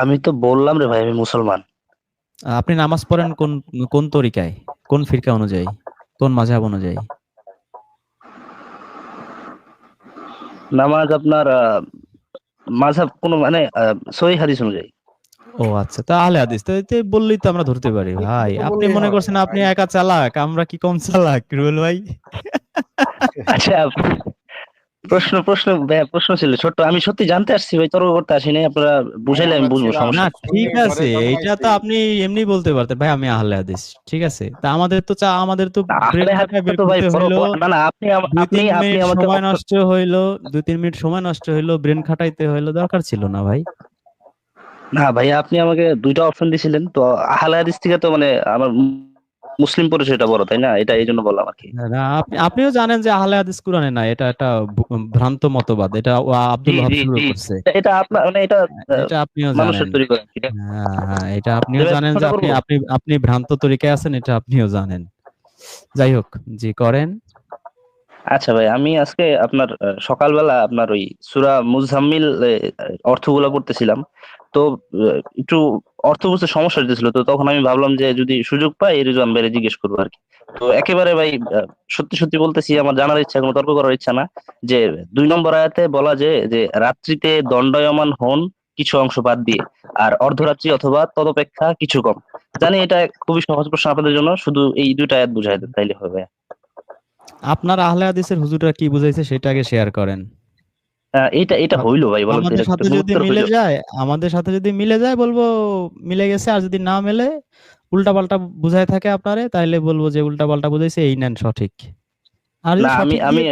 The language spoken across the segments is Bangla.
আমি তো বললাম রে ভাই আমি মুসলমান। আপনি নামাজ পড়েন কোন কোন তরিকায়? কোন ফিরকা অনুযায়ী? কোন মাঝহাব অনুযায়ী? নামাজ আপনার আহ, মাযহাব কোন মানে সহিহ হাদিস অনুযায়ী। ও আচ্ছা তাহলে হাদিস তো এতে বললেই তো আমরা ধরতে পারি। ভাই আপনি মনে করছেন আপনি একা চালাক আমরা কি কম চালাক রুবেল ভাই? আচ্ছা প্রশ্ন প্রশ্ন প্রশ্ন ছিল ছোট্ট আমি সত্যি জানতে আসছি ভাই তর্ক করতে আসি নাই আপনারা বুঝাইলে আমি বুঝব সমস্যা না। ঠিক আছে এইটা তো আপনি এমনি বলতে পারতেন ভাই আমি আহলে হাদিস ঠিক আছে তা আমাদের তো চা আমাদের তো না না আপনি আপনি আপনি আমাকে সময় নষ্ট হইল দুই তিন মিনিট সময় নষ্ট হইল ব্রেন খাটাইতে হইল দরকার ছিল না ভাই না ভাই আপনি আমাকে দুইটা অপশন দিছিলেন তো আহলে হাদিস থেকে তো মানে আমার মুসলিম পরিচয়টা বড় তাই না? এটা এই জন্য বললাম আর কি। না আপনি আপনিও জানেন যে আহলে হাদিস কোরআনে না এটা একটা ভ্রান্ত মতবাদ এটা আব্দুল জি, ওয়াহাব শুরু করছে। এটা- আপনার মানে এটা এটা আপনিও মানুষের জানেন। তৈরি করে আর হ্যাঁ হ্যাঁ এটা আপনিও জানেন যে আপনি আপনি আপনি ভ্রান্ত তরিকায় আছেন এটা আপনিও জানেন। যাই হোক জি করেন। আচ্ছা ভাই আমি আজকে আপনার সকালবেলা আপনার ওই সুরা মুজাম্মিল অর্থগুলো পড়তেছিলাম। তো একটু অর্থ বুঝতে সমস্যা হতেছিল তো তখন আমি ভাবলাম যে যদি সুযোগ পাই, এই রিজওয়ান ভাইরে জিজ্ঞেস করব আর কি তো একেবারে ভাই সত্যি সত্যি বলতেছি, আমার জানার ইচ্ছা, কোনো তর্ক করার ইচ্ছা না, যে দুই নম্বর আয়াতে বলা যে যে রাত্রিতে দণ্ডায়মান হন কিছু অংশ বাদ দিয়ে, আর অর্ধরাত্রি অথবা তদপেক্ষা কিছু কম। জানি এটা খুবই সহজ প্রশ্ন আপনাদের জন্য, শুধু এই দুইটা আয়াত বুঝাই দেন তাইলে হবে। আপনার আহলে হাদিসের হুজুররা কি বুঝাইছে, সেটা আগে শেয়ার করেন। এটা এটা হইল ভাই বলো আমাদের সাথে যদি মিলে যায় আমাদের সাথে যদি মিলে যায় বলব মিলে গেছে আর যদি না মেলে উল্টা পাল্টা বুঝায় থাকে আপনারে তাইলে বলব যে উল্টা পাল্টা বুঝাইছে এই নেন সঠিক। আর আমি- আমি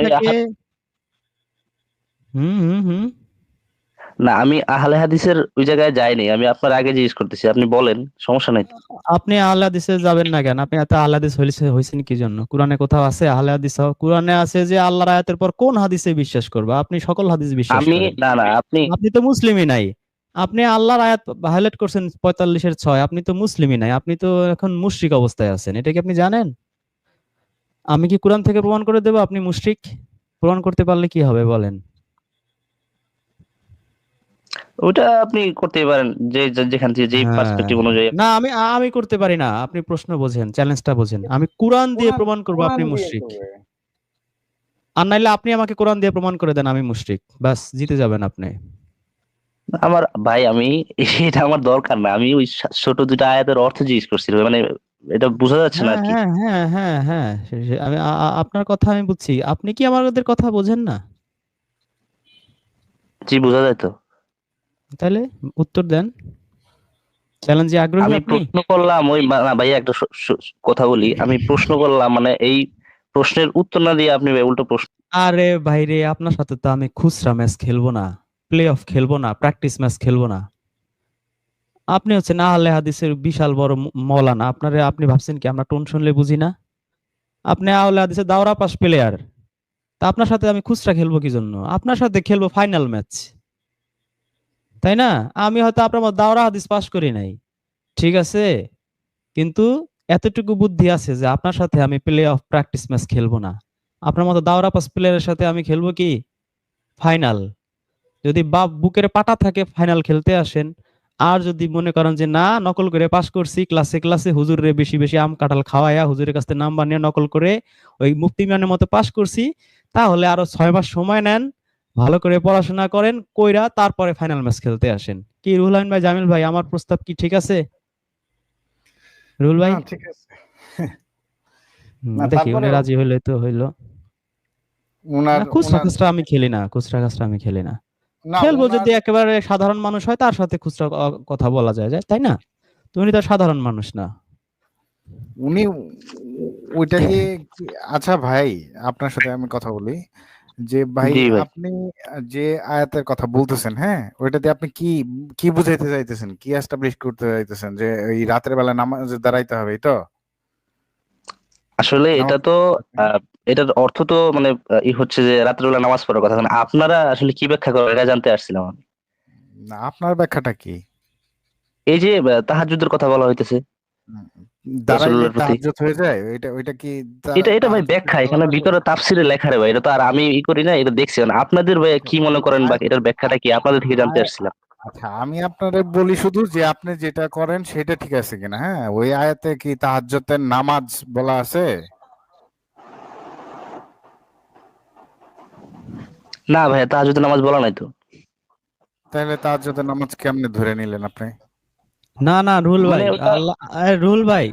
হুম হুম হুম। না আমি আহলে হাদিসের ওই জায়গায় যাইনি আমি আপনার আগে জিজ্ঞেস করতেছি আপনি বলেন সমস্যা নাই তো। আপনি আহলে হাদিসে যাবেন না কেন? আপনি এত আহলে হাদিস হইছে হইছেন কি জন্য? কোরআনে কোথাও আছে আহলে হাদিস? কোরআনে আছে যে আল্লাহর আয়াতের পর কোন হাদিসে বিশ্বাস করবে? আপনি সকল হাদিস বিশ্বাস আমি না না আপনি আপনি তো মুসলিমই নাই। আপনি আল্লাহর আয়াত হাইলাইট করছেন পঁয়তাল্লিশের ছয় আপনি তো মুসলিমই নাই। আপনি তো এখন মুশরিক অবস্থায় আছেন। এটা কি আপনি জানেন? আমি কি কোরআন থেকে প্রমাণ করে দেবো আপনি মুশরিক? প্রমাণ করতে পারলে কি হবে বলেন? ওটা আপনি করতে পারেন যে যেখান থেকে যে হ্যাঁ। পার্সপেক্টিভ অনুযায়ী না আমি আমি করতে পারি না আপনি প্রশ্ন বোঝেন চ্যালেঞ্জটা বোঝেন। আমি কোরআন দিয়ে প্রমাণ করব আপনি মুশরিক। আর নাইলে আপনি আমাকে কোরআন দিয়ে প্রমাণ করে দেন আমি মুশরিক। বাস জিতে যাবেন আপনি। আমার ভাই আমি এটা আমার দরকার না। আমি ওই ছোট দুটো আয়াতের অর্থ জিজ্ঞেস করছিলাম মানে এটা বোঝা যাচ্ছে না আর হ্যাঁ কি। হ্যাঁ হ্যাঁ হ্যাঁ হ্যাঁ আমি আপনার কথা আমি বুঝছি। আপনি কি আমাদের কথা বোঝেন না? জি বোঝা যায় তো। তাহলে উত্তর দেন। চ্যালেঞ্জে আগ্রহী আমি আপনি? প্রশ্ন করলাম ওই ভাইয়া একটা কথা বলি। আমি প্রশ্ন করলাম মানে এই প্রশ্নের উত্তর না দিয়ে আপনি উল্টো প্রশ্ন আরে ভাইরে আপনার সাথে তো আমি খুচরা ম্যাচ খেলব না প্লে অফ খেলব না প্র্যাকটিস ম্যাচ খেলব না। আপনি হচ্ছে না আহলে হাদিসের বিশাল বড় মৌলানা আপনারে আপনি ভাবছেন কি আমরা টোন শুনলে বুঝি না? আপনি আহলে হাদিসের দাওরা পাস প্লেয়ার তা আপনার সাথে আমি খুচরা খেলব কি জন্য? আপনার সাথে খেলব ফাইনাল ম্যাচ তাই না? আমি হয়তো আপনার দাওরা হাদিস পাশ করি নাই। ঠিক আছে? কিন্তু এতটুকু বুদ্ধি আছে যে আপনার সাথে আমি প্লে অফ প্র্যাকটিস ম্যাচ খেলব না। আপনার মতো দাওরা পাস প্লেয়ারের সাথে আমি খেলব কি? ফাইনাল যদি বাপ বুকের পাটা থাকে ফাইনাল খেলতে আসেন। আর যদি মনে করেন যে না, নকল করে পাস করছি ক্লাসে ক্লাসে হুজুরে বেশি বেশি আম কাঁঠাল খাওয়ায়া হুজুরের কাছে নাম্বার নিয়ে নকল করে ওই মুক্তিমানের মতো পাস করছি, তাহলে আরও ছয় মাস সময় নেন। ভালো করে পড়াশোনা করেন কইরা তারপরে ফাইনাল ম্যাচ খেলতে আসেন। কি রুহুল আমিন ভাই জামিল ভাই আমার প্রস্তাব কি ঠিক আছে? রুহুল ভাই? ঠিক আছে। না, দেখি উনি রাজি হইলে তো হইল। উনার খুচরা খুচরা আমি খেলি না খুচরা খুচরা আমি খেলি না। খেলব যদি একেবারে সাধারণ মানুষ হয় তার সাথে খুচরা কথা বলা যায় যায় তাই না? তুমি তো সাধারণ মানুষ না। উনি ওইটাকে আচ্ছা ভাই আপনার সাথে আমি কথা বলি। যে ভাই আপনি যে আয়াতের কথা বলতেছেন হ্যাঁ? ওইটাতে আপনি কি কি বুঝাইতে চাইতেছেন? কি এস্টাবলিশ করতে চাইতেছেন? যে এই রাতের বেলা নামাজে দাঁড়াইতে হবে তো? আসলে এটা তো এটার অর্থ তো মানে ই হচ্ছে যে রাতের বেলা নামাজ পড়ার কথা। মানে আপনারা আসলে কি ব্যাখ্যা করেন? এটা জানতে আসছিলাম আমি। না, আপনার ব্যাখ্যাটা কি? এই যে তাহাজুদের কথা বলা হইতেছে। দাঁড়াইলে রাসূলের প্রতি। তাহাজ্জুদ হয়ে যায় এটা ওইটা কি এটা এটা ভাই ব্যাখ্যা এখানে ভিতরে তাফসিরে লেখা রে ভাই এটা তো আর আমি ই করি না এটা দেখছি। মানে আপনাদের ভাই কি মনে করেন বা এটার ব্যাখ্যাটা কি? আপনাদের থেকে জানতে আসছিলাম। আচ্ছা আমি আপনারে বলি শুধু যে আপনি যেটা করেন সেটা ঠিক আছে কিনা হ্যাঁ? ওই আয়াতে কি তাহাজ্জুদের নামাজ বলা আছে? না ভাই তাহাজুদের নামাজ বলা নাই তো। তাহলে তাহাজ্জুদের নামাজ কেমনে ধরে নিলেন আপনি? না না রুহুল ভাই আল্লাহ এ, রুহুল ভাই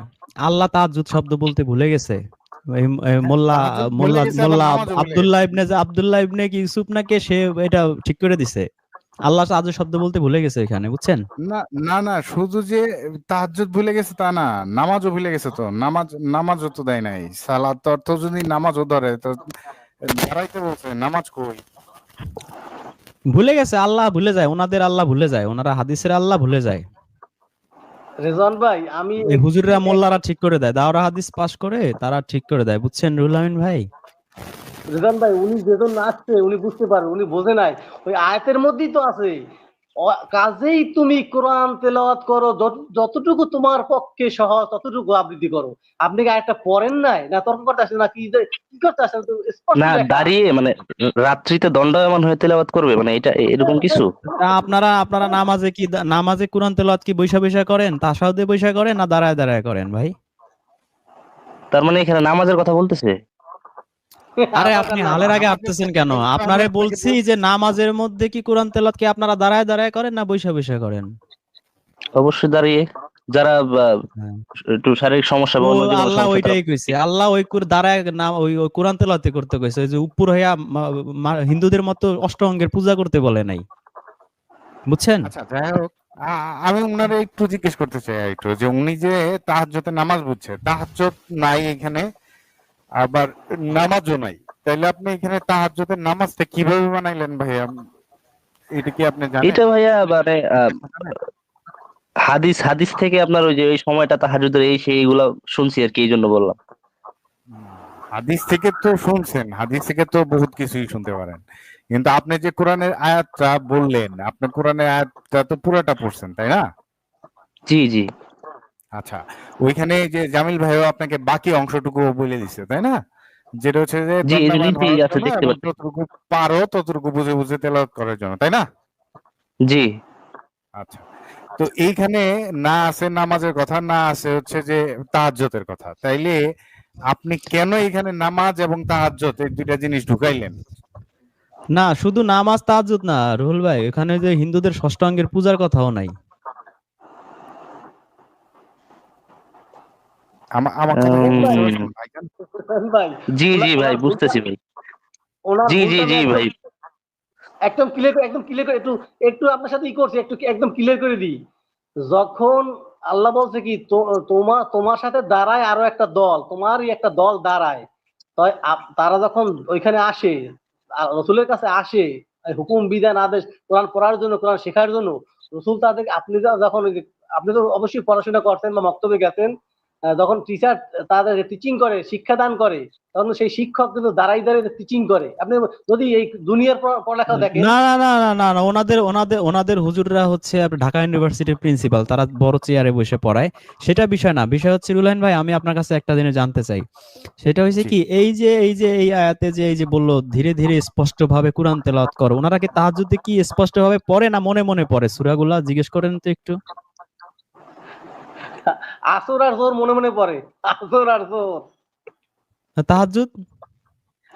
আল্লাহ তাজ্জুদ শব্দ বলতে ভুলে গেছে। মোল্লা মোল্লা মোল্লা আব্দুল্লাহ ইবনে যে আব্দুল্লাহ ইবনে কি ইউসুফ নাকি সে এটা ঠিক করে দিছে। আল্লাহ তাজ্জুদ শব্দ বলতে ভুলে গেছে এখানে বুঝছেন? না না না শুধু যে তাহাজ্জুদ ভুলে গেছে তা না নামাজও ভুলে গেছে তো। নামাজ নামাজও তো দেয় নাই। সালাত অর্থ যদি নামাজও ধরে তো দাঁড়াইতে বলছে নামাজ কই? ভুলে গেছে আল্লাহ ভুলে যায় ওনাদের আল্লাহ ভুলে যায় ওনারা হাদিসের আল্লাহ ভুলে যায়। রেজন ভাই আমি হুজুররা মোল্লারা ঠিক করে দেয়। দাওরা হাদিস পাস করে তারা ঠিক করে দেয়। বুঝছেন রুল আমিন ভাই? রেজন ভাই উনি যেজন আসছে উনি বুঝতে পারবে উনি বোঝে নাই। ওই আয়াতের মধ্যেই তো আছে। কাজেই তুমি কোরআন তেলাওয়াত করো যত- যতটুকু তোমার পক্ষে সহজ ততটুকু আবৃত্তি করো। আপনি কি আয়াতটা পড়েন নাই? না তর্ক করতে আসেন না কি কি করতে আসেন? তো স্পষ্ট না দাঁড়িয়ে মানে রাত্রিতে দণ্ডায়মান হয়ে তেলাওয়াত করবে মানে এটা এরকম কিছু? তা আপনারা আপনারা নামাজে কি নামাজে কোরআন তেলাওয়াত কি বৈশা বৈশা করেন? তাসাউদে বৈশা করেন না দাঁড়ায় দাঁড়ায় করেন ভাই? তার মানে এখানে নামাজের কথা বলতেছে? আরে আপনি হালের আগে আসতেছেন কেন? আপনারে বলছি যে নামাজের মধ্যে কি কোরআন তেলাওয়াত কি আপনারা দাঁড়ায় দাঁড়ায় করেন না বৈশা বৈশা করেন? অবশ্যই দাঁড়িয়ে। যারা হ্যাঁ। একটু শারীরিক সমস্যা বা অন্য আল্লাহ ওইটাই কইছে আল্লাহ ওই কুর দাঁড়ায় না ওই কোরআন তেলাওয়াতে করতে কইছে যে উপর হইয়া হিন্দুদের মতো অষ্টঅঙ্গের পূজা করতে বলে নাই। বুঝছেন? আচ্ছা যাই হোক আমি উনারে একটু জিজ্ঞেস করতে চাই একটু যে উনি যে তাহাজ্জুদের নামাজ বুঝছে তাহাজ্জুদ নাই এখানে আবার নামাজও নাই। তাইলে আপনি এখানে তাহাজ্জুদের নামাজটা কীভাবে বানাইলেন ভাইয়া? এটা কি আপনি জানেন? এটা ভাইয়া মানে হাদিস হাদিস থেকে আপনার ওই যে এই সময়টা তাহাজুদের এই সেই এগুলো শুনছি আর কি এই জন্য বললাম। হাদিস থেকে তো শুনছেন হাদিস থেকে তো বহুত কিছুই শুনতে পারেন। কিন্তু আপনি যে কোরআনের আয়াতটা বললেন আপনি কোরআনের আয়াতটা তো পুরোটা পড়ছেন তাই না? জি জি। আচ্ছা ওইখানে যে জামিল ভাইও আপনাকে বাকি অংশটুকু বলে দিছে তাই না? যেটা হচ্ছে যে। যতটুকু পারো ততটুকু বুঝে বুঝে তেলাওয়াত করার জন্য তাই না? জি। আচ্ছা তো এইখানে না আছে নামাজের কথা না আছে হচ্ছে যে তাহাজ্জতের কথা। তাইলে আপনি কেন এখানে নামাজ এবং তাহাজ্জত এই দুইটা জিনিস ঢুকাইলেন? না শুধু নামাজ তাহাজ্জুদ না রুহুল ভাই এখানে যে হিন্দুদের ষষ্ঠাঙ্গের পূজার কথাও নাই আমা- আমার কথা কি উম, বুঝতে পারছেন ভাইজান? রেজন ভাই জি জি ভাই বুঝতেছি ভাই। জি জি জি ভাই। একদম- একদম ক্লিয়ার করে একদম ক্লিয়ার করে একটু একটু আপনার সাথে ই করছি একটু একদম ক্লিয়ার করে দিই। যখন আল্লাহ বলছে কি তোমার তোমার সাথে দাঁড়ায় আরও একটা দল তোমারই একটা দল দাঁড়ায়। তাই তারা যখন ওইখানে আসে রসুলের কাছে আসে হুকুম বিধান আদেশ কোরআন পড়ার জন্য কোরআন শেখার জন্য রসুল তাদের আপনি যখন আপনি তো অবশ্যই পড়াশোনা করছেন বা বক্তব্যে গেছেন যখন টিচার তাদের টিচিং করে শিক্ষাদান করে তখন সেই শিক্ষক কিন্তু দাঁড়াই দাঁড়িয়ে টিচিং করে। আপনি যদি এই দুনিয়ার পড়ালেখা দেখেন না না না না না ওনাদের ওনাদের ওনাদের হুজুররা হচ্ছে ঢাকা ইউনিভার্সিটির প্রিন্সিপাল তারা বড় চেয়ারে বসে পড়ায়। সেটা বিষয় না বিষয় হচ্ছে রুলাইন ভাই আমি আপনার কাছে একটা জিনিস জানতে চাই। সেটা হয়েছে কি এই যে এই যে এই আয়াতে যে এই যে বলল ধীরে ধীরে স্পষ্ট ভাবে কোরআন তেলাওয়াত করো ওনারা কি তাহাজ্জুদে কি স্পষ্ট ভাবে পড়ে না মনে মনে পড়ে? সূরাগুলা জিজ্ঞেস করেন তো একটু। আসর আর জোর মনে মনে পড়ে। আসর আর জোর তাহাজ্জুদ?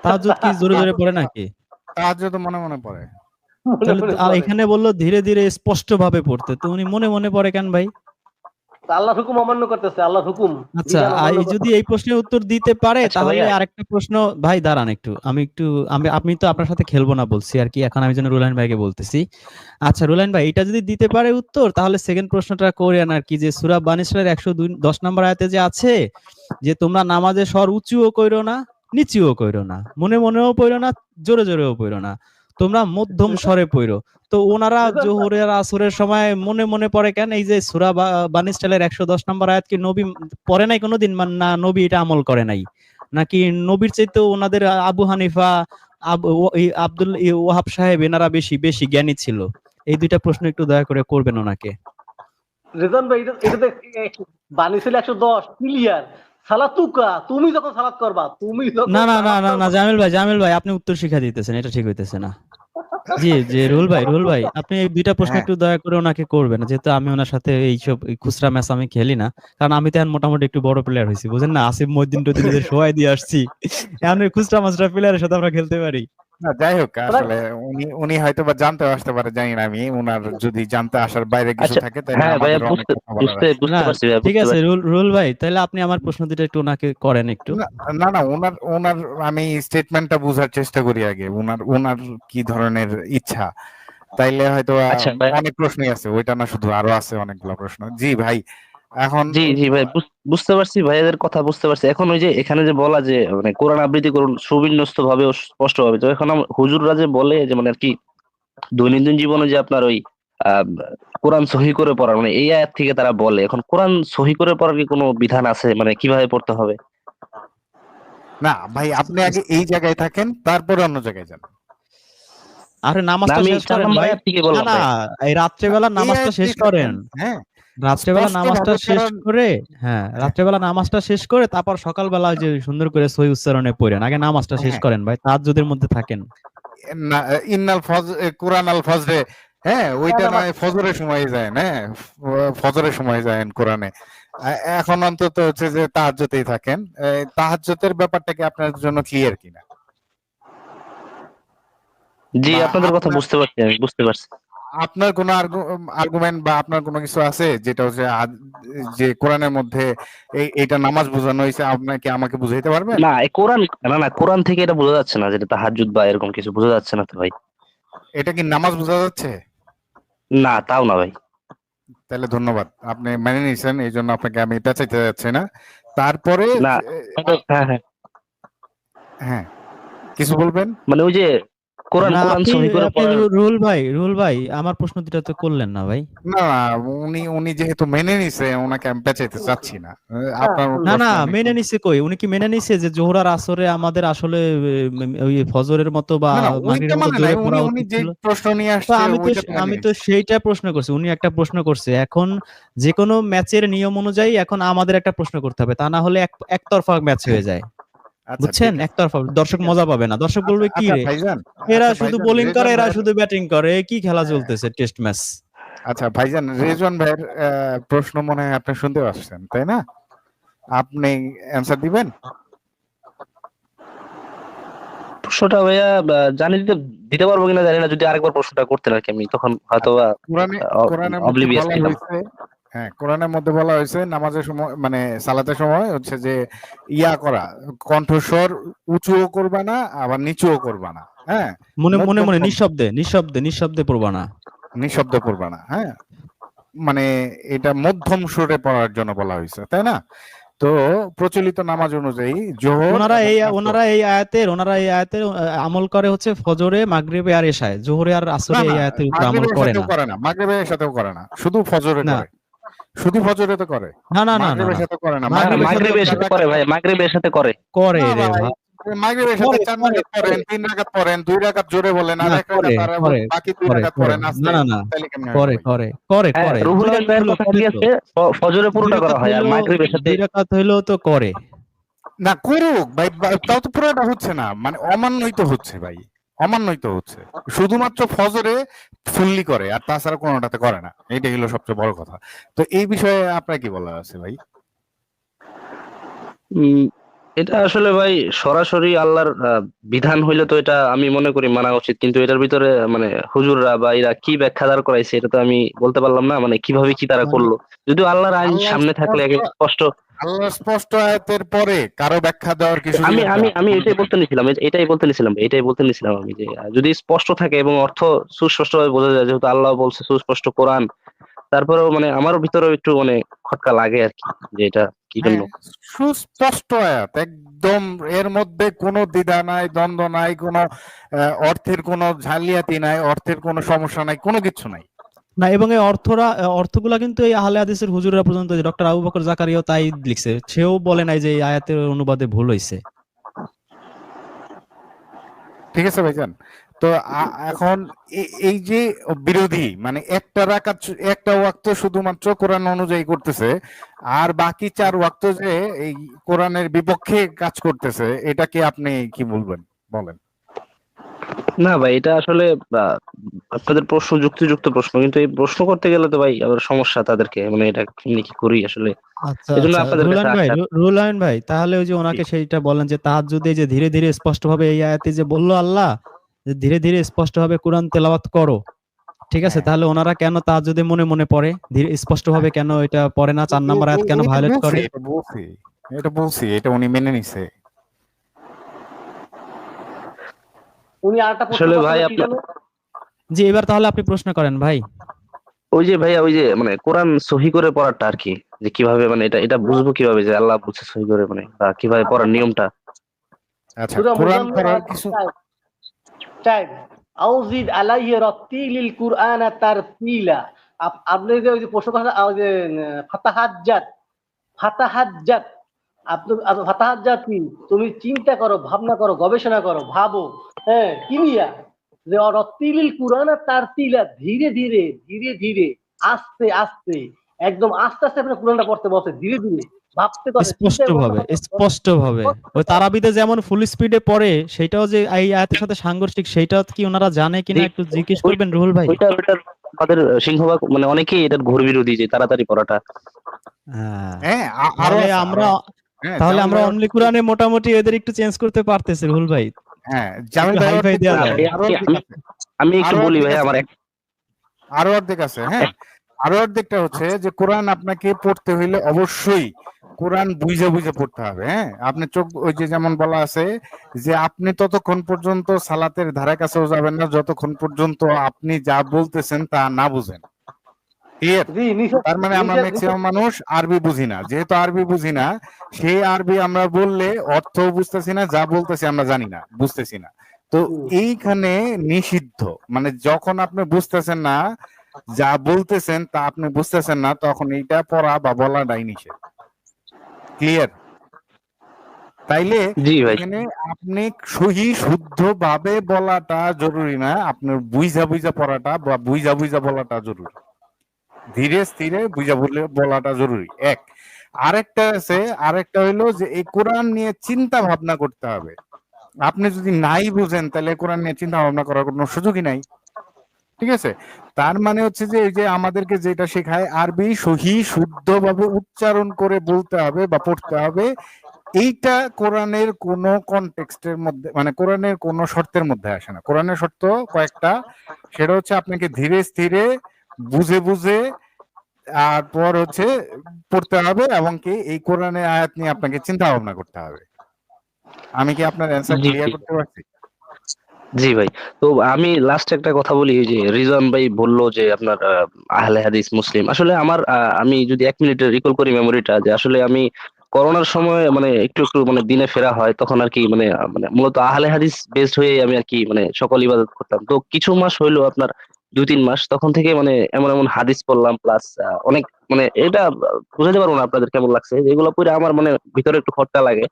তাহাজ্জুদ কি জোরে জোরে পড়ে নাকি? তাহাজ্জুদ মনে মনে পড়ে। এখানে বলল ধীরে ধীরে স্পষ্ট ভাবে পড়তে। তো উনি মনে মনে পড়ে কেন ভাই? আল্লাহর হুকুম অমান্য করতেছে আল্লাহর হুকুম। আচ্ছা যদি এই প্রশ্নের উত্তর দিতে পারে আচ্ছা তাহলে আরেকটা প্রশ্ন ভাই দাঁড়ান একটু আমি একটু আমি আপনি তো আপনার সাথে খেলব না বলছি আর কি এখন আমি যেন রুলাইন ভাইকে বলতেছি। আচ্ছা রুলাইন ভাই এটা যদি দিতে পারে উত্তর তাহলে সেকেন্ড প্রশ্নটা করেন আর কি যে সুরা বানিসের একশো দুই দশ নম্বর আয়াতে যে আছে যে তোমরা নামাজে স্বর উঁচুও কইরো না নিচুও কইরো না মনে মনেও পড়ো না জোরে জোরেও পড়ো না। তোমরা মধ্যম স্বরে পড়ো। তো ওনারা জোহরের আসরের সময় মনে মনে পড়ে কেন? এই যে সুরা বানি স্টাইলের একশো দশ নম্বর আয়াত কি নবী পড়ে নাই কোনোদিন? না, নবী এটা আমল করে নাই? নাকি নবীর চাইতে ওনাদের আবু হানিফা, আব- আব্দুল ই ওহাব সাহেব এনারা বেশি বেশি জ্ঞানী ছিল? এই দুইটা প্রশ্ন একটু দয়া করে করবেন ওনাকে। রেজন ভাই, এটা একশো দশ, ক্লিয়ার। সালাতুকা তুমি যখন সালাত করবা তুমি না না না না না জামিল ভাই জামিল ভাই আপনি উত্তর শিখা দিতেছেন এটা ঠিক হইতেছে না। জি জি রুল ভাই রুল ভাই আপনি এই দুইটা প্রশ্ন হ্যাঁ। একটু দয়া করে ওনাকে করবেন যেহেতু আমি ওনার সাথে এইসব এই খুচরা ম্যাচ আমি খেলি না কারণ আমি তো এখন মোটামুটি একটু বড় প্লেয়ার হয়েছি বুঝেন না? আসিফ মহিউদ্দিন টদিনদের সবাই দিয়ে আসছি। এখন খুচরা মাছরা প্লেয়ারের সাথে আমরা খেলতে পারি। না যাই হোক আসলে উনি উনি হয়তো বা জানতে আসতে পারে জানি না আমি উনার যদি জানতে আসার বাইরে কিছু আচ্ছা, থাকে তাহলে হ্যাঁ ভাইয়া বুঝতে বুঝতে আছে। বুঝতে না, পারছি ঠিক আছে রুল রুল ভাই তাহলে আপনি আমার প্রশ্ন দুটো একটু ওনাকে করেন একটু। না না না ওনার ওনার আমি স্টেটমেন্টটা বোঝার চেষ্টা করি আগে ওনার ওনার কি ধরনের ইচ্ছা? তাইলে হয়তো আচ্ছা, ভাই। অনেক প্রশ্নই আছে ওইটা না শুধু আরও আছে অনেকগুলো প্রশ্ন। জি ভাই এখন জি জি ভাই বুঝ- বুঝতে পারছি ভাইয়াদের কথা বুঝতে পারছি। এখন ওই যে এখানে যে বলা যে মানে কোরআন আবৃত্তি করুন সুবিন্যস্ত ভাবে ও স্পষ্ট ভাবে তো এখন হুজুররা যে বলে যে মানে আর কি দৈনন্দিন জীবনে যে আপনার ওই আহ, কোরআন সহি করে পড়া মানে এই আয়াত থেকে তারা বলে। এখন কোরআন সহি করে পড়ার কি কোনো বিধান আছে? মানে কীভাবে পড়তে হবে? না ভাই আপনি আগে এই জায়গায় থাকেন তারপরে অন্য জায়গায় যান। আরে নামাজটা শেষ করেন ভাই। না এই রাত্রেবেলা নামাজটা শেষ করেন। হ্যাঁ। রাত্রেবেলা নামাজটা শেষ করে হ্যাঁ রাত্রেবেলা নামাজটা শেষ করে তারপর সকালবেলা যে সুন্দর করে সই উচ্চারণে পড়েন। আগে নামাজটা শেষ হ্যাঁ। করেন ভাই তাহাজ্জুদের মধ্যে থাকেন। ইন্নাল ফজ কোরআন আল ফজরে হ্যাঁ ওইটা নয় ফজরের সময় যায় হ্যাঁ ফজরের সময় যায় কোরআনে। এখন অন্তত হচ্ছে যে তাহাজ্জতেই থাকেন। তাহাজ্জতের ব্যাপারটা কি আপনার জন্য ক্লিয়ার কিনা? জি আপনাদের কথা বুঝতে পারছি আমি বুঝতে পারছি। আপনার কোনো আর্গুমেন্ট বা আপনার কোনো কিছু আছে? যেটা হচ্ছে যে কোরআনের মধ্যে এই এইটা নামাজ বোঝানো হয়েছে আপনাকে আমাকে বুঝাইতে পারবেন? না কোরআন না না কোরআন থেকে এটা বোঝা যাচ্ছে না যেটা তাহাজ্জুদ বা এরকম কিছু বোঝা যাচ্ছে না তো ভাই। এটা কি নামাজ বোঝা যাচ্ছে? না তাও না ভাই। তাহলে ধন্যবাদ আপনি মেনে নিয়েছেন এই জন্য আপনাকে আমি এটা চাইতে যাচ্ছি না। তারপরে। হ্যাঁ হ্যাঁ। হ্যাঁ কিছু বলবেন? মানে ওই যে কোরআন কোরআন সহি করে আপনি পড়ার। রু- রুল ভাই রুল ভাই আমার প্রশ্ন দুটা তো করলেন না ভাই। না উনি উনি যেহেতু মেনে নিছে ওনাকে আমি পেঁচাইতে চাচ্ছি না। আপনার না না মেনে নিছে কই? উনি কি মেনে নিছে যে জোহরার আসরে আমাদের আসলে ওই ফজরের মতো বা মাগরিবের মতো মানে জোরে পড়া উনি যে প্রশ্ন নিয়ে তো আসছে আমি তো আমি তো সেইটা প্রশ্ন করছি উনি একটা প্রশ্ন করছে। এখন যে কোনো ম্যাচের নিয়ম অনুযায়ী এখন আমাদের একটা প্রশ্ন করতে হবে তা না হলে এক একতরফা ম্যাচ হয়ে যায়। বুঝছেন? ঠিক আছে। একতরফা দর্শক মজা পাবে না। দর্শক বলবে কি আচ্ছা, রে ভাইজান এরা আচ্ছা, শুধু বোলিং করে এরা শুধু ব্যাটিং করে। এ কি খেলা হ্যাঁ। চলতেছে? টেস্ট ম্যাচ আচ্ছা ভাইজান রেজন ভাইয়ের প্রশ্ন মনে হয় আপনি শুনতে পাচ্ছেন তাই না? আপনি অ্যান্সার দিবেন? প্রশ্নটা ভাইয়া জানি দিতে দিতে পারব কিনা জানি না যদি আরেকবার প্রশ্নটা করতে আর কি আমি তখন হয়তো কোরআনে হ্যাঁ কোরআনের মধ্যে বলা হয়েছে নামাজের সময় মানে সালাতের সময় হচ্ছে যে ইয়া করা কণ্ঠস্বর উঁচুও করবা না আবার নিচুও করবা না হ্যাঁ। মনে মনে মনে। নিঃশব্দে নিঃশব্দে নিঃশব্দে পড়বা না। নিঃশব্দ পড়বা না হ্যাঁ। মানে এটা মধ্যম সুরে পড়ার জন্য বলা হয়েছে তাই না? তো প্রচলিত নামাজ অনুযায়ী জোহর ওনারা এই ওনারা এই আয়াতের ওনারা এই আয়াতের আমল করে হচ্ছে ফজরে মাগরিবে আর এশায়। জোহরে আর আসরে এই আয়াতের উপর আমল করে না। না সাথেও করে না শুধু ফজরে। করে। শুধু ফজরে তো করে। না না না মাগরিবের সাথে করে না। মাগরিবের সাথে করে ভাই মাগরিবের সাথে করে। করে রে ভাই, মাগরিবের সাথে চার রাকাত পড়েন তিন রাকাত পড়েন দুই রাকাত জোরে বলেন আর না, এক রাকাত করে, আর বাকি দুই করে, রাকাত পড়েন না, করে করে করে হ্যাঁ করে। রুহুল ভাইয়ের কথা করে আছে ফজরে পুরোটা করা হয় আর হইলো- মাগরিবের সাথে দুই রাকাত হইলেও তো করে। না করুক ভাই তাও তো পুরোটা হচ্ছে না মানে অমান্যই তো হচ্ছে ভাই। অমান্যই তো হচ্ছে। শুধুমাত্র ফজরে ফুললি করে আর তাছাড়া কোনোটাতে করে না। এইটা হলো সবচেয়ে বড় কথা। তো এই বিষয়ে আপনার কি বলার আছে ভাই? উম, এটা আসলে ভাই সরাসরি আল্লাহর আহ, বিধান হইলে তো এটা আমি মনে করি মানা উচিত। কিন্তু এটার ভিতরে মানে হুজুররা বা এরা কি ব্যাখ্যা দাঁড় করাইছে এটা তো আমি বলতে পারলাম না। মানে কীভাবে কি তারা করল? যদিও আল্লাহর আইন সামনে থাকলে স্পষ্ট আল্লাহ স্পষ্ট আয়াতের পরে কারও ব্যাখ্যা দেওয়ার কিছু আমি আমি আমি এটাই বলতে নিছিলাম এটাই বলতে নিছিলাম এটাই বলতে নিছিলাম আমি যে যদি স্পষ্ট থাকে এবং অর্থ সুস্পষ্টভাবে বোঝা যায় যেহেতু আল্লাহ বলছে সুস্পষ্ট কোরআন তারপরেও মানে আমার ভিতরেও একটু মানে খটকা লাগে আর কি যে এটা কি জন্য? হ্যাঁ, সুস্পষ্ট আয়াত একদম এর মধ্যে কোনো দ্বিধা নাই দ্বন্দ্ব নাই কোনো অর্থের কোনো ঝালিয়াতি নাই অর্থের কোনো সমস্যা নাই কোনো কিছু নাই। না, এবং এই অর্থরা অর্থগুলা কিন্তু এই আহলে হাদিসের হুজুররা পর্যন্ত ডক্টর আবু বকর জাকারিয়াও তাই লিখছে। সেও বলে নাই যে এই আয়াতের অনুবাদে ভুল হইছে। ঠিক আছে ভাইজান। তো এখন এই যে বিরোধী মানে একটা রাকাত একটা ওয়াক্ত শুধুমাত্র কোরআন অনুযায়ী করতেছে, আর বাকি চার ওয়াক্ত যে এই কোরআনের বিপক্ষে কাজ করতেছে এটাকে আপনি কি বলবেন? বলেন। না ভাই এটা আসলে আপনাদের প্রশ্ন যুক্তিযুক্ত প্রশ্ন। কিন্তু এই প্রশ্ন করতে গেলে তো ভাই আবার সমস্যা তাদেরকে। মানে এটা কি করি আসলে? আচ্ছা এজন্য আচ্ছা। আপনাদের কাছে ভাই তাহলে ওই যে ওনাকে সেইটা বলেন যে তাহাজ্জুদে যে ধীরে ধীরে স্পষ্ট ভাবে এই আয়াতে যে বলল আল্লাহ যে ধীরে ধীরে স্পষ্ট ভাবে কোরআন তেলাওয়াত করো। ঠিক আছে? হ্যাঁ। তাহলে ওনারা কেন তাহাজ্জুদে মনে মনে পড়ে? ধীরে স্পষ্ট ভাবে কেন এটা পড়ে না? চার নাম্বার আয়াত কেন ভায়োলেট করে? এটা বলছি এটা উনি মেনে নিছে। উনি আরেকটা প্রশ্ন আসলে ভাই? জি এবার তাহলে আপনি প্রশ্ন করেন ভাই। ওই যে ভাইয়া ওই যে মানে কোরআন সহি করে পড়াটা আর কি যে কীভাবে মানে এটা এটা বুঝব কীভাবে যে আল্লাহ বলছে সহি করে মানে বা কীভাবে পড়ার নিয়মটা। আচ্ছা কোরআন পড়ার কিছু টাইপ আউজিদ আলাইহি রাত্তিলিল কুরআনা তারতিলা। আপনি যে ওই যে প্রশ্ন যে ফাতাহাজ্জাত ফাতাহাজ্জাত। আপনি ফাতাহাজ্জাত কি? তুমি চিন্তা করো ভাবনা করো গবেষণা করো ভাবো। হ্যাঁ কিমিয়া যে রত্তিলিল তার তিলা ধীরে ধীরে ধীরে ধীরে আস্তে আস্তে একদম আস্তে আস্তে আপনি কোরআনটা পড়তে বসে ধীরে ধীরে ভাবতে করে স্পষ্ট ভাবে স্পষ্ট ভাবে ওই তারাবিতে যেমন ফুল স্পিডে পড়ে সেটাও যে এই আয়াতের সাথে সাংঘর্ষিক সেটাও কি ওনারা জানে কিনা একটু জিজ্ঞেস করবেন রুহুল ভাই? ওইটা ওইটার আমাদের সিংহভাগ মানে অনেকেই এটার ঘোর বিরোধী যে তাড়াতাড়ি পড়াটা। হ্যাঁ। হ্যাঁ আমরা হ্যাঁ, তাহলে আমরা অনলি কোরআনে মোটামুটি এদের একটু চেঞ্জ করতে পারতেছি রুহুল ভাই। হ্যাঁ জামিল ভাই আরও অর্ধেক আছে। আমি একটু বলি ভাই আমার আরও অর্ধেক আছে হ্যাঁ। আরও অর্ধেকটা হচ্ছে যে কোরআন আপনাকে পড়তে হইলে অবশ্যই কোরআন বুঝে বুঝে পড়তে হবে হ্যাঁ। আপনি চোখ ওই যে যেমন বলা আছে যে আপনি ততক্ষণ পর্যন্ত সালাতের ধারে কাছেও যাবেন না যতক্ষণ পর্যন্ত আপনি যা বলতেছেন তা না বুঝেন। তার মানে আমরা ম্যাক্সিমাম মানুষ আরবি বুঝি না। যেহেতু আরবি বুঝি না সেই আরবি আমরা বললে অর্থ বুঝতেছি না যা বলতেছি আমরা জানি না বুঝতেছি না। তো এইখানে নিষিদ্ধ। মানে যখন আপনি বুঝতেছেন না যা বলতেছেন তা আপনি বুঝতেছেন না তখন এইটা পড়া বা বলাটাই নিষেধ। ক্লিয়ার তাইলে এখানে আপনি সহি শুদ্ধ ভাবে বলাটা জরুরি না আপনার বুঝা বুঝা পড়াটা বা বুঝা বুঝা বলাটা জরুরি। ধীরে স্থিরে বুঝা বলে, বলাটা জরুরি। এক। আরেকটা আছে, আরেকটা হইল যে এই কোরআন নিয়ে চিন্তা ভাবনা করতে হবে। আপনি যদি নাই বুঝেন, তাহলে কোরআন নিয়ে চিন্তা ভাবনা করার কোনো সুযোগই নাই। ঠিক আছে? তার মানে হচ্ছে যে, এই যে আমাদেরকে যেটা শেখায়, আরবি সহি, শুদ্ধভাবে উচ্চারণ করে বলতে হবে বা পড়তে হবে, এইটা কোরআনের কোন কনটেক্সটের মধ্যে মানে কোরআনের কোন শর্তের মধ্যে আসে না। কোরআনের শর্ত কয়েকটা, সেটা হচ্ছে আপনাকে ধীরে স্থিরে বুঝে বুঝে তারপর হচ্ছে পড়তে হবে এবং কি এই কোরআনের আয়াত নিয়ে আপনাকে চিন্তা ভাবনা করতে হবে। আমি কি আপনার অ্যান্সার ক্লিয়ার করতে পারছি? জি ভাই তো আমি লাস্ট একটা কথা বলি যে রিজন ভাই বলল যে আপনার আহলে হাদিস মুসলিম আসলে আমার আমি যদি এক মিনিটে রিকল করি মেমোরিটা যে আসলে আমি করোনার সময় মানে একটু একটু মানে দিনে ফেরা হয় তখন আর কি মানে মানে মূলত আহলে হাদিস বেসড হয়ে আমি আর কি মানে সকল ইবাদত করতাম। তো কিছু মাস হইল আপনার দুই তিন মাস, তখন থেকে মানে এমন এমন হাদিস পড়লাম প্লাস অনেক মানে এটা বুঝাতে পারব না আপনাদের কেমন লাগছে। এগুলো পড়ে আমার মানে ভিতরে একটু খটকা লাগে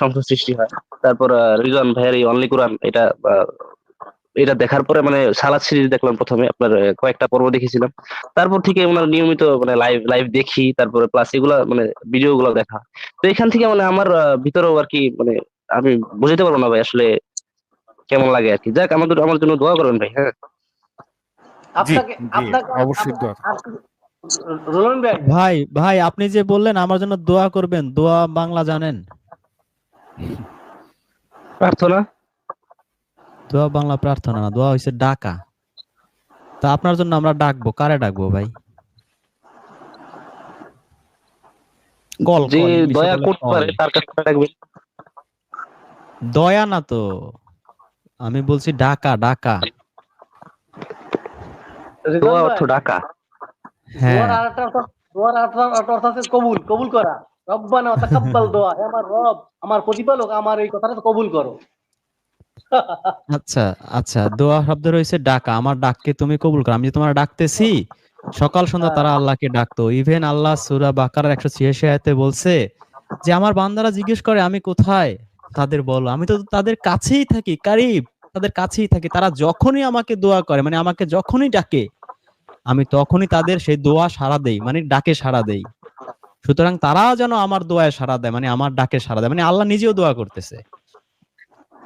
সংশয় সৃষ্টি হয়। তারপর রিজন ভাইয়ের এই অনলি কোরআন, এটা এটা দেখার পরে মানে সালাদ সিরিজ দেখলাম প্রথমে, আপনার কয়েকটা পর্ব দেখেছিলাম। তারপর থেকে ওনার নিয়মিত মানে লাইভ লাইভ দেখি, তারপরে প্লাস এগুলা মানে ভিডিও গুলো দেখা। তো এখান থেকে মানে আমার ভিতরেও আর কি মানে আমি বুঝতে পারব না ভাই, আসলে কেমন লাগে আর কি। যাক, আমাদের, আমার জন্য দোয়া করবেন ভাই হ্যাঁ। আপনাকে আপনাকে অবশ্যই রোলন ভাই। ভাই ভাই আপনি যে বললেন আমার জন্য দোয়া করবেন দোয়া বাংলা জানেন। প্রার্থনা? দোয়া বাংলা প্রার্থনা না দোয়া হইছে ডাকা। তা আপনার জন্য আমরা ডাকবো কারে ডাকবো ভাই? কল যে দয়া করতে পারে তার কাছে রাখবেন দয়া না তো আমি বলছি ডাকা ডাকা। দোয়া? অর্থ ডাকা হ্যাঁ। দোয়ার অর্থ- দোয়ার আরেকটা অর্থ আছে কবুল কবুল করা। রব্বানা তাকাব্বাল দোয়া। হে আমার রব আমার প্রতিপালক আমার এই কথাটা কবুল করো। আচ্ছা আচ্ছা দোয়া শব্দ রয়েছে ডাকা আমার ডাককে তুমি কবুল করো। আমি যে তোমার ডাকতেছি সকাল সন্ধ্যা তারা আল্লাহকে ডাকতো। ইভেন আল্লাহ সুরা বাকারার একশো ছিয়াশি আয়াতে বলছে যে আমার বান্দারা জিজ্ঞেস করে আমি কোথায়? তাদের বলো। আমি তো তাদের কাছেই থাকি কারিব। তাদের কাছেই থাকি। তারা যখনই আমাকে দোয়া করে মানে আমাকে যখনই ডাকে আমি তখনই তাদের সেই দোয়া সাড়া দেই মানে ডাকে সাড়া দেই। সুতরাং তারা যেন আমার দোয়ায় সাড়া দেয় মানে আমার ডাকে সাড়া দেয় মানে আল্লাহ নিজেও দোয়া করতেছে।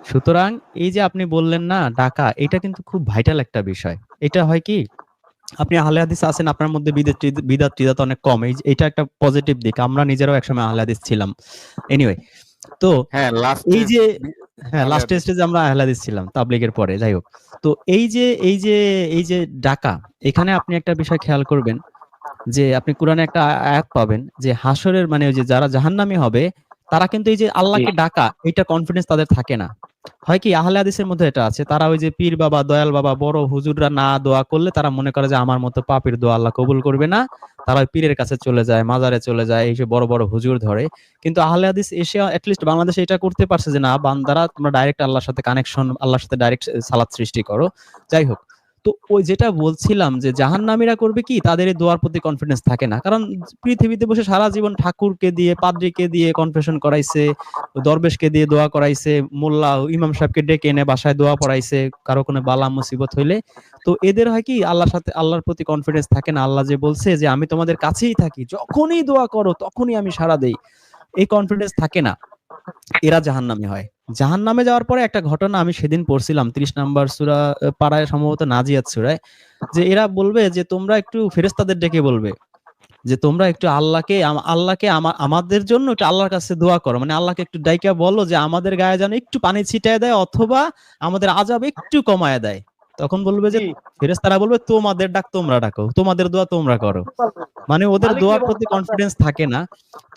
সুতরাং এই যে আপনি বললেন না ডাকা এটা কিন্তু খুব ভাইটাল একটা বিষয়। এটা হয় কি আপনি আহলে হাদিস আছেন আপনার মধ্যে বিদাত টিদাত- অনেক কম এই এটা একটা পজিটিভ দিক আমরা নিজেরাও একসময় আহলে হাদিস ছিলাম। এনিওয়ে তো হ্যাঁ এই যে হ্যাঁ লাস্ট। স্টেজে আমরা আহলে হাদিস ছিলাম তাবলিগের পরে যাই হোক। তো এই যে এই যে এই যে ডাকা এখানে আপনি একটা বিষয় খেয়াল করবেন যে আপনি কোরআনে একটা আয়াত পাবেন যে হাসরের মানে ওই যে যারা জাহান্নামী হবে তারা কিন্তু এই যে আল্লাহকে ডাকা এটা কনফিডেন্স তাদের থাকে না। হয় কি আহলে হাদিসের মধ্যে এটা আছে তারা ওই যে পীর বাবা দয়াল বাবা বড় হুজুররা না দোয়া করলে তারা মনে করে যে আমার মতো পাপীর দোয়া আল্লাহ কবুল করবে না। তারা ওই পীরের কাছে চলে যায়, মাজারে চলে যায় এইসব বড় বড় হুজুর ধরে। কিন্তু আহলে হাদিস এশিয়া অ্যাটলিস্ট বাংলাদেশে এটা করতে পারছে যে, না, বান্দারা, তোমরা ডাইরেক্ট আল্লাহর সাথে কানেকশন আল্লাহর সাথে ডাইরেক্ট সালাদ সৃষ্টি করো। যাই হোক তো ওই যেটা বলছিলাম যে জাহান্নামীরা করবে কি? তাদের দোয়ার প্রতি কনফিডেন্স থাকে না। কারণ পৃথিবীতে বসে সারা জীবন ঠাকুরকে দিয়ে, পাদ্রিকে দিয়ে কনফেশন করাইছে, দরবেশকে দিয়ে দোয়া করাইছে, মোল্লা ইমাম সাহেবকে ডেকে এনে বাসায় দোয়া পড়াইছে, কারও কোনো বালা মুসিবত হইলে। তো এদের হয় কি? আল্লাহর সাথে, আল্লাহর প্রতি কনফিডেন্স থাকে না। আল্লাহ যে বলছে যে, আমি তোমাদের কাছেই থাকি। যখনই দোয়া করো, তখনই আমি সাড়া দেই। এই কনফিডেন্স থাকে না। এরা জাহান্নামে হয়। জাহান্নামে যাওয়ার পরে একটা ঘটনা আমি সেদিন পড়ছিলাম, ত্রিশ নাম্বার সুরা পাড়ায় সম্ভবত নাজিয়াত সুরায়, যে এরা বলবে যে তোমরা একটু ফেরেস্তাদের ডেকে বলবে, যে তোমরা একটু আল্লাহকে আল্লাহকে আমাদের জন্য একটু আল্লাহর কাছে দোয়া করো। মানে আল্লাহকে একটু ডাইকা বলো যে আমাদের গায়ে যেন একটু পানি ছিটায় দেয় অথবা আমাদের আজাব একটু কমায় দেয়। তখন বলবে যে জি, ফেরেস্তারা বলবে তোমাদের ডাক তোমরা ডাকো তোমাদের দোয়া তোমরা করো। মানে ওদের দোয়ার প্রতি কনফিডেন্স থাকে না।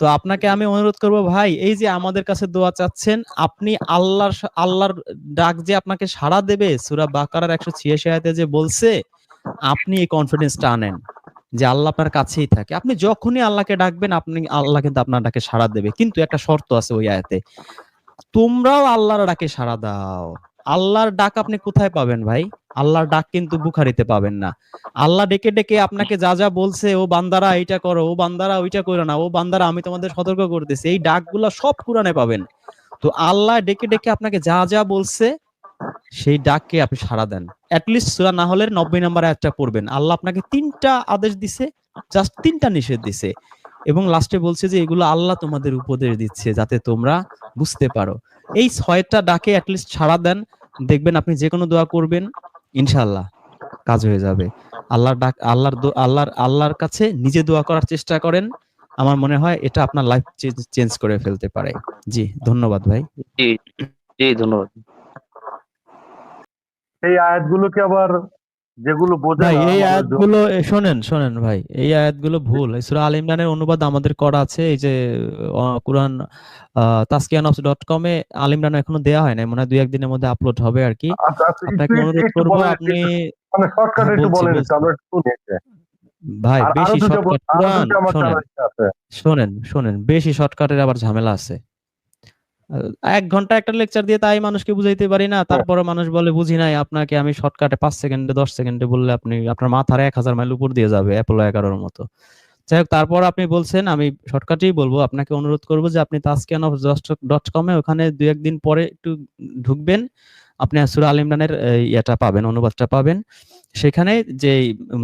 তো আপনাকে আমি অনুরোধ করব ভাই এই যে আমাদের কাছে দোয়া চাচ্ছেন আপনি আল্লাহর আল্লাহর ডাক যে আপনাকে সাড়া দেবে সূরা বাকারার 186 আয়াতে যে বলছে আপনি এই কনফিডেন্সটা আনেন যে আল্লাহ আপনার কাছেই থাকে। আপনি যখনই আল্লাহকে ডাকবেন আপনি আল্লাহ কিন্তু আপনার ডাকে সাড়া দেবে। কিন্তু একটা শর্ত আছে ওই আয়াতে তোমরাও আল্লাহর ডাকে সাড়া দাও। আল্লাহর ডাক আপনি কোথায় পাবেন ভাই? আল্লাহর ডাক কিন্তু বুখারিতে পাবেন না। আল্লাহ ডেকে ডেকে আপনাকে যা যা বলছে, ও বান্দারা, এইটা করো, ও বান্দারা, ওইটা করো না, ও বান্দারা, আমি তোমাদের সতর্ক করে করতেছি এই ডাকগুলা সব কোরআনে পাবেন। তো আল্লাহ ডেকে ডেকে আপনাকে যা যা বলছে, সেই ডাককে আপনি সাড়া দেন। অ্যাটলিস্ট সূরা না হলে নব্বই নাম্বার একটা পড়বেন। আল্লাহ আপনাকে তিনটা আদেশ দিছে জাস্ট তিনটা নিষেধ দিছে। এবং লাস্টে বলছে যে, এগুলো আল্লাহ তোমাদের উপদেশ দিচ্ছে যাতে তোমরা বুঝতে পারো। এই ছয়টা ডাকে অ্যাটলিস্ট সাড়া দেন। দেখবেন আপনি যে কোনো দোয়া করবেন ইনশাআল্লাহ কাজ হয়ে যাবে। আল্লাহর ডাক আল্লাহর দো- আল্লাহর আল্লাহর কাছে নিজে দোয়া করার চেষ্টা করেন। আমার মনে হয় এটা আপনার লাইফ চেঞ্জ করে ফেলতে পারে। জি ধন্যবাদ ভাই। জি জি ধন্যবাদ। এই আয়াতগুলোকে আবার যেগুলো বোঝে ভাই এই আয়াতগুলো এ, শোনেন শোনেন ভাই এই আয়াতগুলো ভুল। সূরা আল ইমরানের অনুবাদ আমাদের করা আছে এই যে কোরআন তাসকিয়ানফস ডট কমে আল ইমরান এখনও দেয়া হয় না মনে হয় দুই একদিনের মধ্যে আপলোড হবে আর কি। আচ্ছা, আচ্ছা, আপনাকে অনুরোধ একটু করব আপনি মানে শর্টকাট হ্যাঁ, একটু বলছি, বলেন আমরা একটু শুনি ভাই বেশি শর্টকাট কোরআন শোনেন। আছে। শোনেন শোনেন বেশি শর্টকাটের আবার ঝামেলা আছে। এক ঘণ্টা একটা লেকচার দিয়ে তাই মানুষকে বুঝাইতে পারি না। তারপরে মানুষ বলে, বুঝি নাই আপনাকে আমি শর্টকাটে পাঁচ সেকেন্ডে, দশ সেকেন্ডে বললে আপনি, আপনার মাথার এক হাজার মাইল উপর দিয়ে যাবে অ্যাপোলো এগারোর মতো। যাই হোক, তারপর আপনি বলছেন, আমি শর্টকাটেই বলব। আপনাকে অনুরোধ করব যে, আপনি তাস্কিয়ান অফ ডট কমে ওখানে দু একদিন পরে একটু ঢুকবেন। আপনি সুরা আল ইমরানের ইয়েটা পাবেন অনুবাদটা পাবেন। সেখানে যে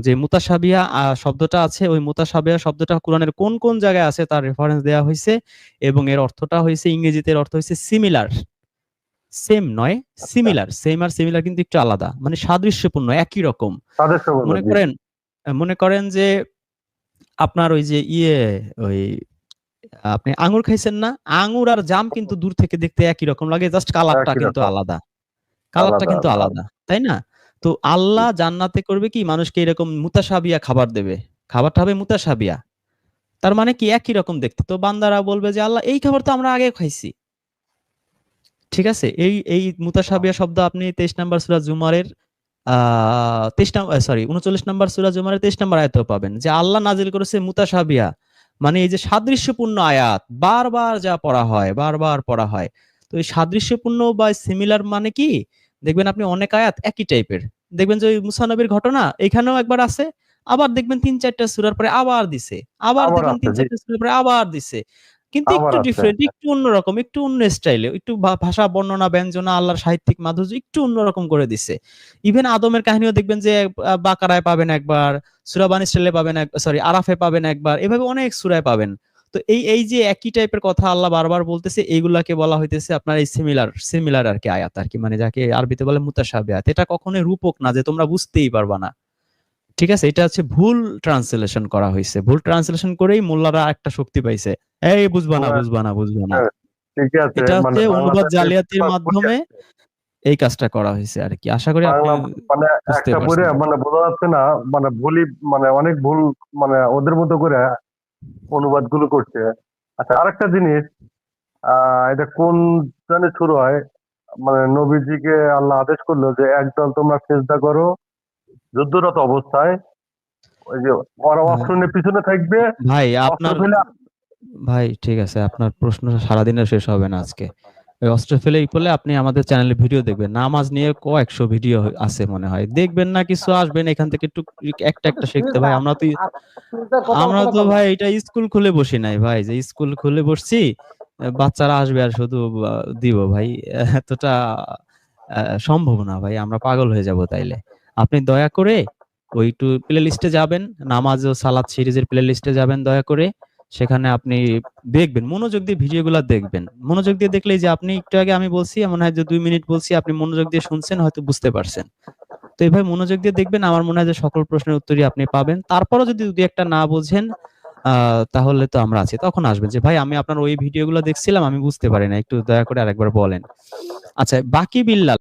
যে মুতাসাবিয়া শব্দটা আছে ওই মুতাসাবিয়া শব্দটা কোরআনের কোন কোন জায়গায় আছে তার রেফারেন্স দেওয়া হয়েছে এবং এর অর্থটা হয়েছে ইংরেজিতে এর অর্থ হয়েছে সিমিলার সেম নয় সিমিলার সেম আর সিমিলার কিন্তু একটু আলাদা মানে সাদৃশ্যপূর্ণ একই রকম। মনে করেন মনে করেন যে আপনার ওই যে ইয়ে ওই আপনি আঙ্গুর খাইছেন না আঙ্গুর আর জাম কিন্তু দূর থেকে দেখতে একই রকম লাগে জাস্ট কালারটা কিন্তু আলাদা। কালারটা কিন্তু আলাদা। আলাদা তাই না? তো আল্লাহ জান্নাতে করবে কি? মানুষকে এরকম মুতাসাবিয়া খাবার দেবে। খাবারটা হবে মুতাসাবিয়া। তার মানে কি? একই রকম দেখতে। তো বান্দারা বলবে যে আল্লাহ এই খাবার তো আমরা আগে খাইছি। ঠিক আছে? এই এই মুতাসাবিয়া শব্দ আপনি তেইশ নাম্বার সুরা জুমারের আহ তেইশ নাম্বার সরি উনচল্লিশ নাম্বার সুরা জুমারের তেইশ নাম্বার আয়াতেও পাবেন যে আল্লাহ নাজিল করেছে মুতাসাবিয়া। মানে এই যে সাদৃশ্যপূর্ণ আয়াত বারবার যা পড়া হয় বারবার পড়া হয়। তো এই সাদৃশ্যপূর্ণ বা সিমিলার মানে কি? দেখবেন আপনি অনেক আয়াত একই টাইপের দেখবেন যে ওই মুসানবীর ঘটনা এখানেও একবার আছে আবার দেখবেন তিন চারটা সুরার পরে আবার দিছে আবার দেখবেন তিন চারটা সুরার পরে আবার দিছে। কিন্তু একটু ডিফারেন্ট একটু অন্যরকম একটু অন্য স্টাইলে একটু ভাষা বর্ণনা ব্যঞ্জনা আল্লাহর সাহিত্যিক মাধুর্য একটু অন্যরকম করে দিছে। ইভেন আদমের কাহিনীও দেখবেন যে বাকারায় পাবেন একবার সুরাবানি স্টাইলে পাবেন সরি আরাফে পাবেন একবার এভাবে অনেক সুরায় পাবেন। তো এই এই যে একই টাইপের কথা আল্লাহ বারবার বলতেছে এইগুলাকে বলা হইতেছে আপনার এই সিমিলার সিমিলার আর কি আয়াত আর কি মানে যাকে আরবিতে বলে মুতাশাবি আয়াত এটা কখনোই রূপক না যে তোমরা বুঝতেই পারবা না। ঠিক আছে? এটা হচ্ছে ভুল ট্রান্সলেশন করা হয়েছে ভুল ট্রান্সলেশন করেই মোল্লারা একটা শক্তি পাইছে। এই বুঝবা না। বুঝবা না বুঝবা না। ঠিক আছে এটা মানে হচ্ছে অনুবাদ জালিয়াতির মাধ্যমে এই কাজটা করা হয়েছে আর কি আশা করি আপনি মানে একটা পারছেন। মানে বোঝা যাচ্ছে না মানে ভুলই মানে অনেক ভুল মানে ওদের মতো করে অনুবাদগুলো করছে। আচ্ছা আরেকটা জিনিস আহ এটা কোন জানে শুরু হয়? মানে নবীজিকে আল্লাহ আদেশ করল যে একদল তোমরা চেষ্টা করো যুদ্ধরত অবস্থায়। ওই যে ওরা হ্যাঁ। অস্ত্র নিয়ে পিছনে থাকবে। ভাই আপনার ভাই ঠিক আছে আপনার প্রশ্ন সারাদিনের শেষ হবে না আজকে। অস্ত্র ফেলে ই আপনি আমাদের চ্যানেলে ভিডিও দেখবেন। নামাজ নিয়ে কয়েকশো ভিডিও আছে মনে হয়। দেখবেন না কিছু আসবেন এখান থেকে একটু একটা একটা শিখতে। ভাই, আমরা তো আমরা তো ভাই, এটা স্কুল খুলে বসি নাই। ভাই, যে স্কুল খুলে বসছি, বাচ্চারা আসবে আর শুধু দিব ভাই। এতটা সম্ভব না ভাই, আমরা পাগল হয়ে যাব তাইলে। আপনি দয়া করে ওই একটু প্লে লিস্টে যাবেন, নামাজ ও সালাদ সিরিজের প্লে লিস্টে যাবেন দয়া করে। সেখানে আপনি দেখবেন, মনোযোগ দিয়ে ভিডিওগুলো দেখবেন। মনোযোগ দিয়ে দেখলেই যে আপনি একটু আগে আমি বলছি মনে হয় যে দুই মিনিট বলছি, আপনি মনোযোগ দিয়ে শুনছেন, হয়তো বুঝতে পারছেন। তো এইভাবে মনোযোগ দিয়ে দেখবেন, আমার মনে হয় যে সকল প্রশ্নের উত্তরই আপনি পাবেন। তারপরও যদি দুই একটা না বোঝেন তাহলে তো আমরা আছি। তখন আসবেন যে, ভাই, আমি আপনার ওই ভিডিওগুলো দেখছিলাম, আমি বুঝতে পারি না। একটু দয়া করে আরেকবার বলেন। আচ্ছা বাকি বিল্লাল।